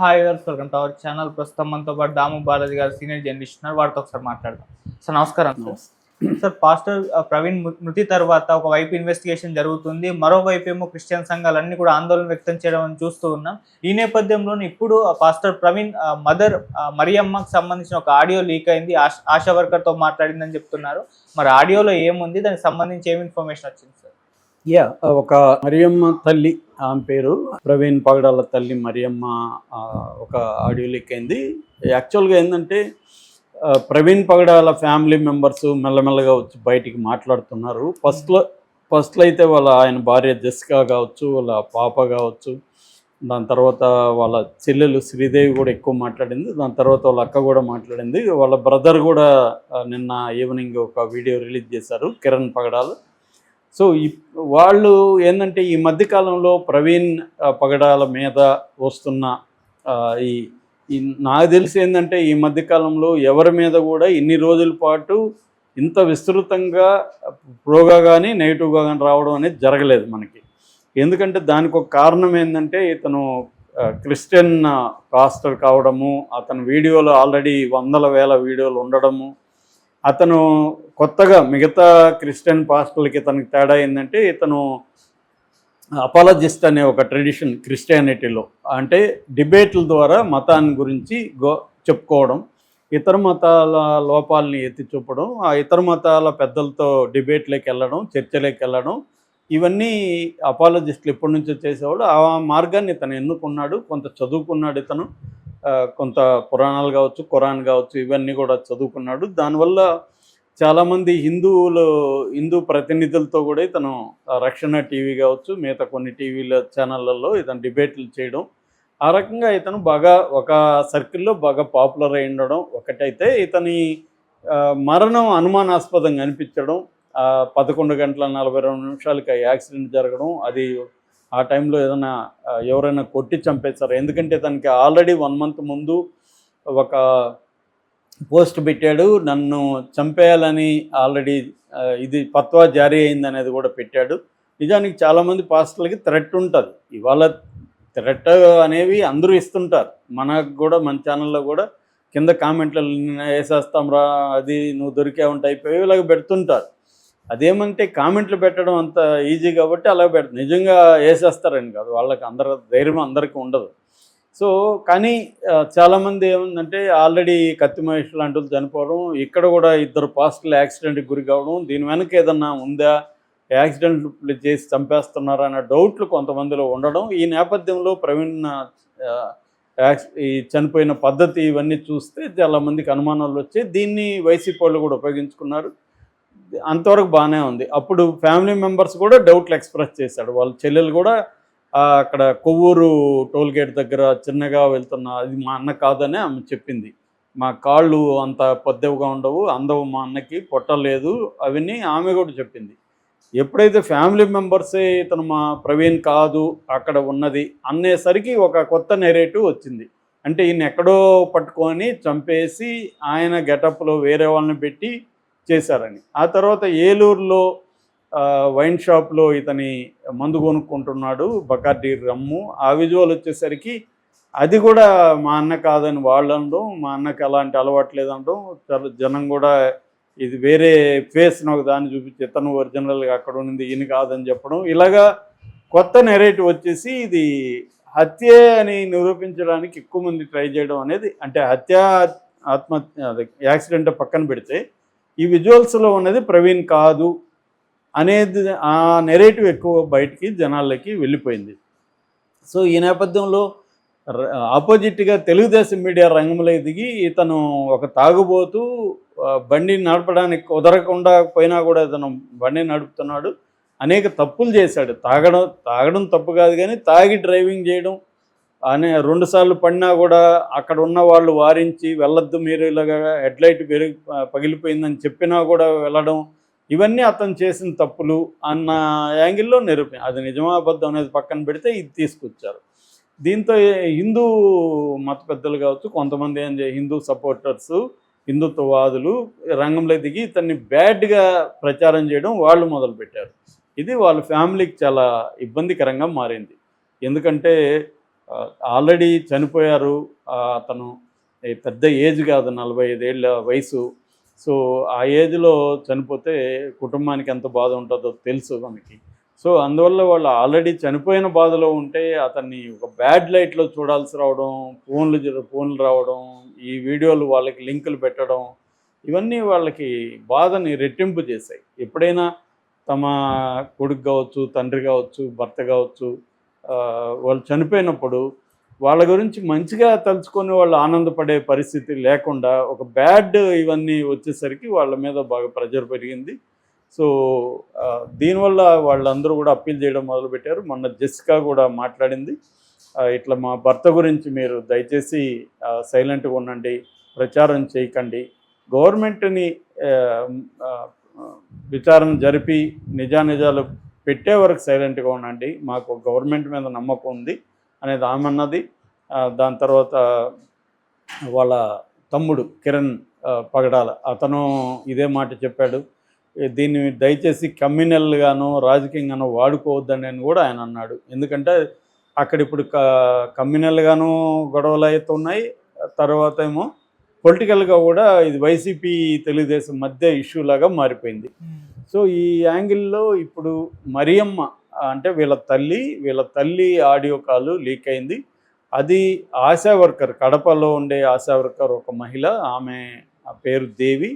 Hi గారు welcome to our channel. ప్రస్తుతం మనతో పాటు దాము బాలాజీ గారు సీనియర్ జర్నలిస్ట్ ఉన్నారు. వారితో ఒకసారి మాట్లాడదాం. సార్ నమస్కారం సార్. పాస్టర్ ప్రవీణ్ మృతి తర్వాత ఒకవైపు ఇన్వెస్టిగేషన్ జరుగుతుంది. మరోవైపు ఏమో క్రిస్టియన్ సంఘాలన్నీ కూడా ఆందోళన వ్యక్తం చేయడం అని చూస్తూ ఉన్నాం. ఈ నేపథ్యంలోనే ఇప్పుడు పాస్టర్ ప్రవీణ్ మదర్ మరియమ్మకు సంబంధించిన ఒక ఆడియో లీక్ అయింది. ఆశ- ఆశా వర్కర్తో మాట్లాడిందని చెప్తున్నారు. మరి ఆడియోలో ఏముంది? దానికి సంబంధించి ఏమి ఇన్ఫర్మేషన్ వచ్చింది సార్? యా ఒక మరియమ్మ తల్లి ఆమె పేరు. ప్రవీణ్ పగడాల తల్లి మరియమ్మ ఒక ఆడియో లీక్ అయింది. యాక్చువల్గా ఏంటంటే ప్రవీణ్ పగడాల ఫ్యామిలీ మెంబర్స్ మెల్లమెల్లగా వచ్చి బయటికి మాట్లాడుతున్నారు. ఫస్ట్లో ఫస్ట్లో అయితే వాళ్ళ ఆయన భార్య జెసికా కావచ్చు వాళ్ళ పాప కావచ్చు దాని తర్వాత వాళ్ళ చెల్లెలు శ్రీదేవి కూడా ఎక్కువ మాట్లాడింది దాని తర్వాత వాళ్ళ అక్క కూడా మాట్లాడింది. వాళ్ళ బ్రదర్ కూడా నిన్న ఈవినింగ్ ఒక వీడియో రిలీజ్ చేశారు కిరణ్ పగడాలు. సో ఈ వాళ్ళు ఏంటంటే ఈ మధ్యకాలంలో ప్రవీణ్ పగడాల మీద వస్తున్న ఈ నాకు తెలిసి ఏంటంటే ఈ మధ్యకాలంలో ఎవరి మీద కూడా ఇన్ని రోజుల పాటు ఇంత విస్తృతంగా ప్రోగా కానీ నెగిటివ్గా కానీ రావడం అనేది జరగలేదు మనకి. ఎందుకంటే దానికి ఒక కారణం ఏంటంటే ఇతను క్రిస్టియన్ పాస్టర్ కావడము అతని వీడియోలు ఆల్రెడీ వందల వేల వీడియోలు ఉండడము అతను కొత్తగా మిగతా క్రిస్టియన్ పాస్టర్లకి తనకి తేడా ఏంటంటే ఇతను అపాలజిస్ట్ అనే ఒక ట్రెడిషన్ క్రిస్టియానిటీలో. అంటే డిబేట్ల ద్వారా మతాన్ని గురించి గో చెప్పుకోవడం ఇతర మతాల లోపాలని ఎత్తి చూపడం ఆ ఇతర మతాల పెద్దలతో డిబేట్లోకి వెళ్ళడం చర్చలోకి వెళ్ళడం ఇవన్నీ అపాలజిస్టులు ఎప్పటి నుంచో చేసేవాడు ఆ మార్గాన్ని ఇతను ఎన్నుకున్నాడు కొంత చదువుకున్నాడు ఇతను. కొంత పురాణాలు కావచ్చు ఖురాన్ కావచ్చు ఇవన్నీ కూడా చదువుకున్నాడు. దానివల్ల చాలామంది హిందువులు హిందూ ప్రతినిధులతో కూడా ఇతను రక్షణ టీవీ కావచ్చు మిగతా కొన్ని టీవీల ఛానళ్ళల్లో ఇతను డిబేట్లు చేయడం. ఆ రకంగా ఇతను బాగా ఒక సర్కిల్లో బాగా పాపులర్ అయి ఉండడం ఒకటైతే ఇతని మరణం అనుమానాస్పదంగా అనిపించడం. పదకొండు గంటల నలభై రెండు నిమిషాలకి యాక్సిడెంట్ జరగడం అది ఆ టైంలో ఏదైనా ఎవరైనా కొట్టి చంపేస్తారు ఎందుకంటే తనకి ఆల్రెడీ వన్ మంత్ ముందు ఒక పోస్ట్ పెట్టాడు నన్ను చంపేయాలని ఆల్రెడీ ఇది పత్వా జారీ అయింది అనేది కూడా పెట్టాడు. నిజానికి చాలామంది పాస్టర్లకి థ్రెట్ ఉంటుంది. ఇవాళ థ్రెట్ అనేవి అందరూ ఇస్తుంటారు. మనకు కూడా మన ఛానల్లో కూడా కింద కామెంట్లు వేసేస్తాం రా అది నువ్వు దొరికే ఉంటాయి అయిపోయి ఇలాగ పెడుతుంటారు. అదేమంటే కామెంట్లు పెట్టడం అంత ఈజీ కాబట్టి అలా పెడతారు నిజంగా వేసేస్తారని కాదు. వాళ్ళకి అందరు ధైర్యం అందరికీ ఉండదు. సో కానీ చాలామంది ఏముందంటే ఆల్రెడీ కత్తి మహేష్ లాంటి చనిపోవడం ఇక్కడ కూడా ఇద్దరు పాస్టల్ యాక్సిడెంట్కి గురి కావడం దీని వెనక ఏదన్నా ఉందా? యాక్సిడెంట్లు చేసి చంపేస్తున్నారా అనే డౌట్లు కొంతమందిలో ఉండడం ఈ నేపథ్యంలో ప్రవీణ్ ఈ చనిపోయిన పద్ధతి ఇవన్నీ చూస్తే చాలామందికి అనుమానాలు వచ్చాయి. దీన్ని వైసీపీ వాళ్ళు కూడా ఉపయోగించుకున్నారు. అంతవరకు బాగానే ఉంది. అప్పుడు ఫ్యామిలీ మెంబర్స్ కూడా డౌట్లు ఎక్స్ప్రెస్ చేశాడు వాళ్ళ చెల్లెలు కూడా అక్కడ కొవ్వూరు టోల్ గేట్ దగ్గర చిన్నగా వెళ్తున్న అది మా అన్న కాదని ఆమె చెప్పింది. మా కాళ్ళు అంత పెద్దవిగా ఉండవు అందవు మా అన్నకి పొట్టలేదు అవన్నీ ఆమె కూడా చెప్పింది. ఎప్పుడైతే ఫ్యామిలీ మెంబర్సే ఇతను మా ప్రవీణ్ కాదు అక్కడ ఉన్నది అనేసరికి ఒక కొత్త నెరేటివ్ వచ్చింది. అంటే ఈయన ఎక్కడో పట్టుకొని చంపేసి ఆయన గెటప్లో వేరే వాళ్ళని పెట్టి చేశారని. ఆ తర్వాత ఏలూరులో వైన్ షాప్లో ఇతని మందు కొనుక్కుంటున్నాడు బకార్డీ రమ్ము. ఆ విజువల్ వచ్చేసరికి అది కూడా మా అన్న కాదని వాళ్ళు అనడం మా అన్నకి అలాంటి అలవాటు లేదనడం జనం కూడా ఇది వేరే ఫేస్ ఒక దాన్ని చూపించి ఇతను ఒరిజినల్గా అక్కడ ఉన్నది ఈయన కాదని చెప్పడం. ఇలాగా కొత్త నెరేటివ్ వచ్చేసి ఇది హత్యే అని నిరూపించడానికి ఎక్కువ మంది ట్రై చేయడం అనేది అంటే హత్య ఆత్మహత్య అదే యాక్సిడెంట్ పక్కన పెడితే ఈ విజువల్స్లో ఉన్నది ప్రవీణ్ కాదు అనేది ఆ నెరేటివ్ ఎక్కువ బయటికి జనాలకి వెళ్ళిపోయింది. సో ఈ నేపథ్యంలో ఆపోజిట్గా తెలుగుదేశం మీడియా రంగంలో దిగి ఇతను ఒక తాగుబోతూ బండిని బండి నడపడానికి కుదరకుండా పోయినా కూడా ఇతను బండి నడుపుతున్నాడు. అనేక తప్పులు చేశాడు. తాగడం తాగడం తప్పు కాదు కానీ తాగి డ్రైవింగ్ చేయడం అనే రెండుసార్లు పడినా కూడా అక్కడ ఉన్న వాళ్ళు వారించి వెళ్ళొద్దు మీరు ఇలాగా హెడ్లైట్ పెరిగి పగిలిపోయిందని చెప్పినా కూడా వెళ్ళడం ఇవన్నీ అతను చేసిన తప్పులు అన్న యాంగిల్లో నిరూపి అది నిజమా అబద్ధం అనేది పక్కన పెడితే ఇది తీసుకొచ్చారు. దీంతో హిందూ మత పెద్దలు కావచ్చు కొంతమంది ఏం హిందూ సపోర్టర్స్ హిందుత్వవాదులు రంగంలో దిగి ఇతన్ని బ్యాడ్గా ప్రచారం చేయడం వాళ్ళు మొదలుపెట్టారు. ఇది వాళ్ళ ఫ్యామిలీకి చాలా ఇబ్బందికరంగా మారింది. ఎందుకంటే ఆల్రెడీ చనిపోయారు అతను పెద్ద ఏజ్ కాదు నలభై ఐదేళ్ళ వయసు. సో ఆ ఏజ్లో చనిపోతే కుటుంబానికి ఎంత బాధ ఉంటుందో తెలుసు మనకి. సో అందువల్ల వాళ్ళు ఆల్రెడీ చనిపోయిన బాధలో ఉంటే అతన్ని ఒక బ్యాడ్ లైట్లో చూడాల్సి రావడం ఫోన్లు ఫోన్లు రావడం ఈ వీడియోలు వాళ్ళకి లింకులు పెట్టడం ఇవన్నీ వాళ్ళకి బాధని రెట్టింపు చేశాయి. ఎప్పుడైనా తమ కొడుకు కావచ్చు తండ్రి కావచ్చు భర్త కావచ్చు వాళ్ళు చనిపోయినప్పుడు వాళ్ళ గురించి మంచిగా తలుచుకొని వాళ్ళు ఆనందపడే పరిస్థితి లేకుండా ఒక బ్యాడ్ ఇవన్నీ వచ్చేసరికి వాళ్ళ మీద బాగా ప్రెజర్ పెరిగింది. సో దీనివల్ల వాళ్ళందరూ కూడా అప్పీల్ చేయడం మొదలుపెట్టారు. మొన్న జెస్సికా కూడా మాట్లాడింది. ఇట్లా మా భర్త గురించి మీరు దయచేసి సైలెంట్గా ఉండండి ప్రచారం చేయకండి. గవర్నమెంట్ని విచారణ జరిపి నిజానిజాలు పెట్టే వరకు సైలెంట్గా ఉండండి. మాకు గవర్నమెంట్ మీద నమ్మకం ఉంది అనేది ఆమె అన్నది. దాని తర్వాత వాళ్ళ తమ్ముడు కిరణ్ పగడాల అతను ఇదే మాట చెప్పాడు. దీన్ని దయచేసి కమ్యూనల్గాను రాజకీయంగానో వాడుకోవద్దని కూడా ఆయన అన్నాడు. ఎందుకంటే అక్కడ ఇప్పుడు క కమ్యూనల్గాను గొడవలు అవుతున్నాయి తర్వాత ఏమో పొలిటికల్గా కూడా ఇది వైసీపీ తెలుగుదేశం మధ్య ఇష్యూ లాగా మారిపోయింది. సో ఈ యాంగిల్లో ఇప్పుడు మరియమ్మ అంటే వీళ్ళ తల్లి వీళ్ళ తల్లి ఆడియో కాలు లీక్ అయింది. అది ఆశా వర్కర్ కడపలో ఉండే ఆశా వర్కర్ ఒక మహిళ ఆమె ఆ పేరు దేవి.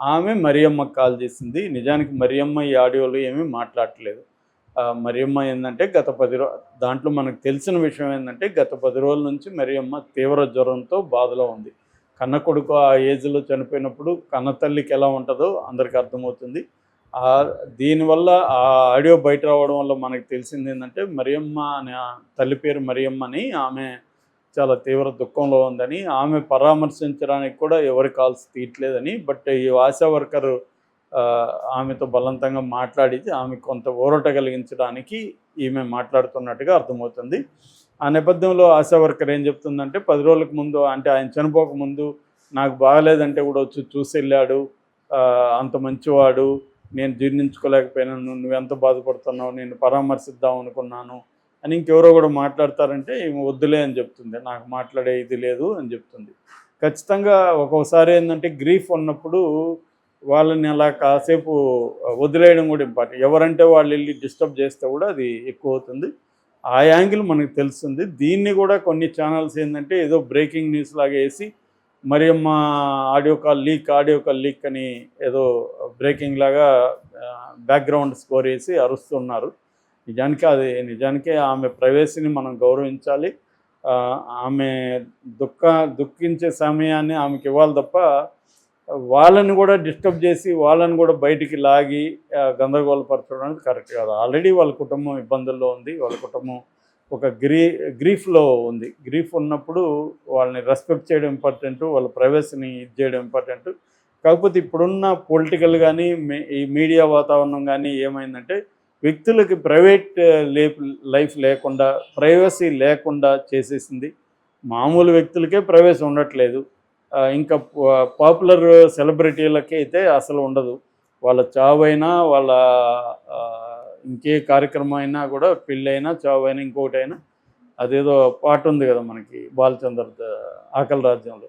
ఆమె మరియమ్మ కాల్ చేసింది. నిజానికి మరియమ్మ ఈ ఆడియోలో ఏమీ మాట్లాడట్లేదు. మరియమ్మ ఏంటంటే గత పది రో దాంట్లో మనకు తెలిసిన విషయం ఏంటంటే గత పది రోజుల నుంచి మరియమ్మ తీవ్ర జ్వరంతో బాధలో ఉంది. కన్న కొడుకు ఆ ఏజ్లో చనిపోయినప్పుడు కన్న తల్లికి ఎలా ఉంటుందో అందరికీ అర్థమవుతుంది. దీనివల్ల ఆ ఆడియో బయట రావడం వల్ల మనకు తెలిసింది ఏంటంటే మరియమ్మ అనే తల్లి పేరు మరియమ్మ అని ఆమె చాలా తీవ్ర దుఃఖంలో ఉందని ఆమె పరామర్శించడానికి కూడా ఎవరి కాల్స్ తీయట్లేదని బట్ ఈ ఆశా వర్కర్ ఆమెతో బలవంతంగా మాట్లాడి ఆమె కొంత ఊరట కలిగించడానికి ఈమె మాట్లాడుతున్నట్టుగా అర్థమవుతుంది. ఆ నేపథ్యంలో ఆశా వర్కర్ ఏం చెప్తుందంటే పది రోజులకు ముందు అంటే ఆయన చనిపోక ముందు నాకు బాగలేదంటే కూడా వచ్చి చూసి వెళ్ళాడు. అంత మంచివాడు. నేను జీర్ణించుకోలేకపోయినాను నువ్వెంత బాధపడుతున్నావు నేను పరామర్శిద్దాం అనుకున్నాను అని ఇంకెవరో కూడా మాట్లాడతారంటే ఈమె వద్దులే అని చెప్తుంది. నాకు మాట్లాడే ఇది లేదు అని చెప్తుంది. ఖచ్చితంగా ఒక్కొక్కసారి ఏంటంటే గ్రీఫ్ ఉన్నప్పుడు వాళ్ళని అలా కాసేపు వదిలేయడం కూడా ఇంపార్టెంట్. ఎవరంటే వాళ్ళు వెళ్ళి డిస్టర్బ్ చేస్తే కూడా అది ఎక్కువ అవుతుంది. ఆ యాంగిల్ మనకు తెలుస్తుంది. దీన్ని కూడా కొన్ని ఛానల్స్ ఏంటంటే ఏదో బ్రేకింగ్ న్యూస్ లాగా వేసి Mariyamma audio call leak audio call leak అని ఏదో బ్రేకింగ్ లాగా బ్యాక్గ్రౌండ్ స్కోర్ వేసి అరుస్తున్నారు. నిజానికి అది నిజానికి ఆమె ప్రైవసీని మనం గౌరవించాలి. ఆమె దుఃఖ దుఃఖించే సమయాన్ని ఆమెకి ఇవ్వాలి తప్ప వాళ్ళని కూడా డిస్టర్బ్ చేసి వాళ్ళని కూడా బయటికి లాగి గందరగోళపరచడం అనేది కరెక్ట్ కాదు. ఆల్రెడీ వాళ్ళ కుటుంబం ఇబ్బందుల్లో ఉంది. వాళ్ళ కుటుంబం ఒక గ్రీ గ్రీఫ్లో ఉంది. గ్రీఫ్ ఉన్నప్పుడు వాళ్ళని రెస్పెక్ట్ చేయడం ఇంపార్టెంట్ వాళ్ళ ప్రైవసీని ఇది చేయడం ఇంపార్టెంట్ కాకపోతే ఇప్పుడున్న పొలిటికల్ కానీ ఈ మీడియా వాతావరణం కానీ ఏమైందంటే వ్యక్తులకి ప్రైవేట్ లైఫ్ లేకుండా ప్రైవసీ లేకుండా చేసేసింది. మామూలు వ్యక్తులకే ప్రైవసీ ఉండట్లేదు. ఇంకా పాపులర్ సెలబ్రిటీలకి అయితే అసలు ఉండదు. వాళ్ళ చావైనా వాళ్ళ ఇంకే కార్యక్రమం అయినా కూడా పెళ్ళైనా చావైనా ఇంకొకటైనా అదేదో పాట ఉంది కదా మనకి బాలచంద్ర ఆకలి రాజ్యంలో.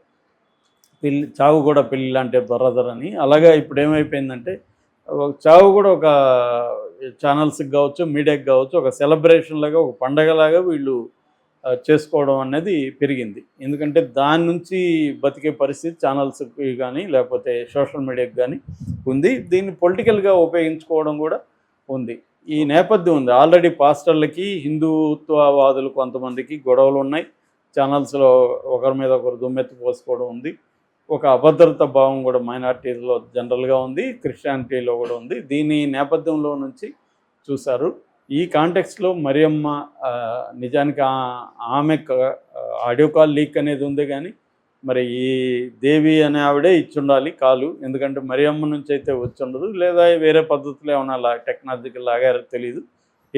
పెళ్ళి చావు కూడా పెళ్ళి లాంటి బ్రదర్ అని. అలాగా ఇప్పుడు ఏమైపోయిందంటే చావు కూడా ఒక ఛానల్స్కి కావచ్చు మీడియాకి కావచ్చు ఒక సెలబ్రేషన్ లాగా ఒక పండగలాగా వీళ్ళు చేసుకోవడం అనేది పెరిగింది. ఎందుకంటే దాని నుంచి బతికే పరిస్థితి ఛానల్స్కి కానీ లేకపోతే సోషల్ మీడియాకి కానీ ఉంది. దీన్ని పొలిటికల్గా ఉపయోగించుకోవడం కూడా ఉంది. ఈ నేపథ్యం ఉంది. ఆల్రెడీ పాస్టర్లకి హిందుత్వవాదులు కొంతమందికి గొడవలు ఉన్నాయి. ఛానల్స్లో ఒకరి మీద ఒకరు దుమ్మెత్తి పోసుకోవడం ఉంది. ఒక అభద్రత భావం కూడా మైనార్టీలో జనరల్గా ఉంది. క్రిస్టియానిటీలో కూడా ఉంది. దీని నేపథ్యంలో నుంచి చూశారు. ఈ కాంటెక్స్లో మరియమ్మ నిజానికి ఆమె ఆడియో కాల్ లీక్ అనేది ఉంది కానీ మరి ఈ దేవి అనే ఆవిడే ఇచ్చుండాలి కాలు. ఎందుకంటే మరియమ్మ నుంచి అయితే వచ్చి ఉండదు లేదా వేరే పద్ధతిలో ఏమన్నా లా టెక్నాలజికల్ లాగారో తెలియదు